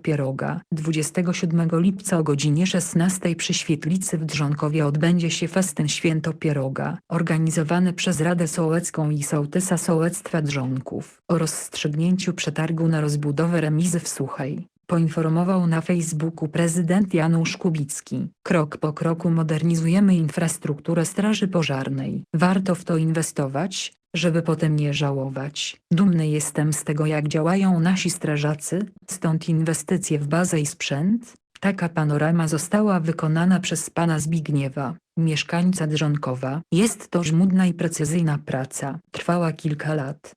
Pieroga. 27 lipca o godzinie 16 przy Świetlicy w Drzonkowie odbędzie się festyn Święto Pieroga, organizowany przez Radę Sołecką i Sołtysa Sołectwa Drzonków. O rozstrzygnięciu przetargu na rozbudowę remizy w Suchej poinformował na Facebooku prezydent Janusz Kubicki. Krok po kroku modernizujemy infrastrukturę Straży Pożarnej. Warto w to inwestować, żeby potem nie żałować. Dumny jestem z tego jak działają nasi strażacy, stąd inwestycje w bazę i sprzęt. Taka panorama została wykonana przez pana Zbigniewa, mieszkańca Drzonkowa. Jest to żmudna i precyzyjna praca. Trwała kilka lat.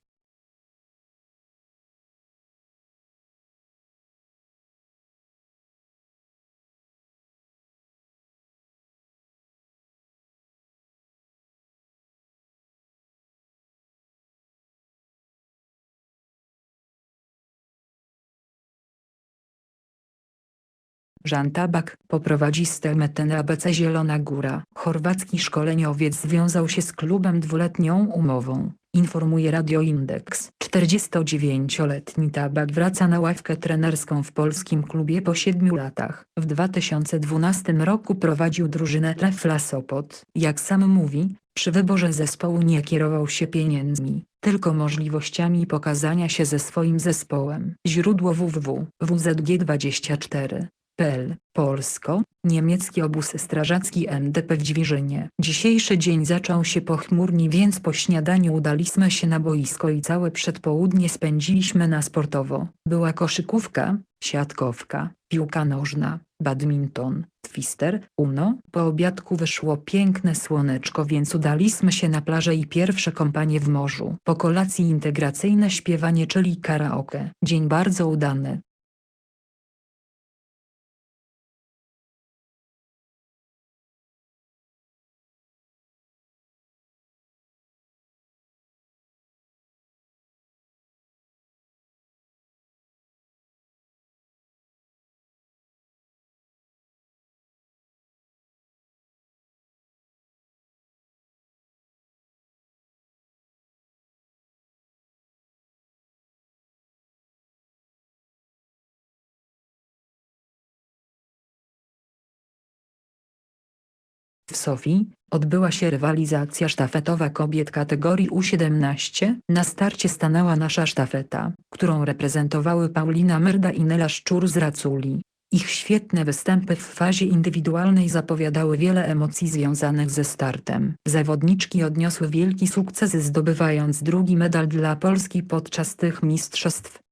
Żan Tabak poprowadzi ten ABC Zielona Góra. Chorwacki szkoleniowiec związał się z klubem dwuletnią umową, informuje Radio Index. 49-letni Tabak wraca na ławkę trenerską w polskim klubie po siedmiu latach. W 2012 roku prowadził drużynę Trefla Sopot. Jak sam mówi, przy wyborze zespołu nie kierował się pieniędzmi, tylko możliwościami pokazania się ze swoim zespołem. Źródło www.wzg24 PL, Polsko, niemiecki obóz strażacki NDP w Dźwiżynie. Dzisiejszy dzień zaczął się pochmurnie więc po śniadaniu udaliśmy się na boisko i całe przedpołudnie spędziliśmy na sportowo. Była koszykówka, siatkowka, piłka nożna, badminton, twister, uno. Po obiadku wyszło piękne słoneczko więc udaliśmy się na plażę i pierwsze kąpanie w morzu. Po kolacji integracyjne śpiewanie czyli karaoke. Dzień bardzo udany. W Sofii odbyła się rywalizacja sztafetowa kobiet kategorii U17. Na starcie stanęła nasza sztafeta, którą reprezentowały Paulina Myrda i Nela Szczur z Raculi. Ich świetne występy w fazie indywidualnej zapowiadały wiele emocji związanych ze startem. Zawodniczki odniosły wielki sukces zdobywając drugi medal dla Polski podczas tych mistrzostw.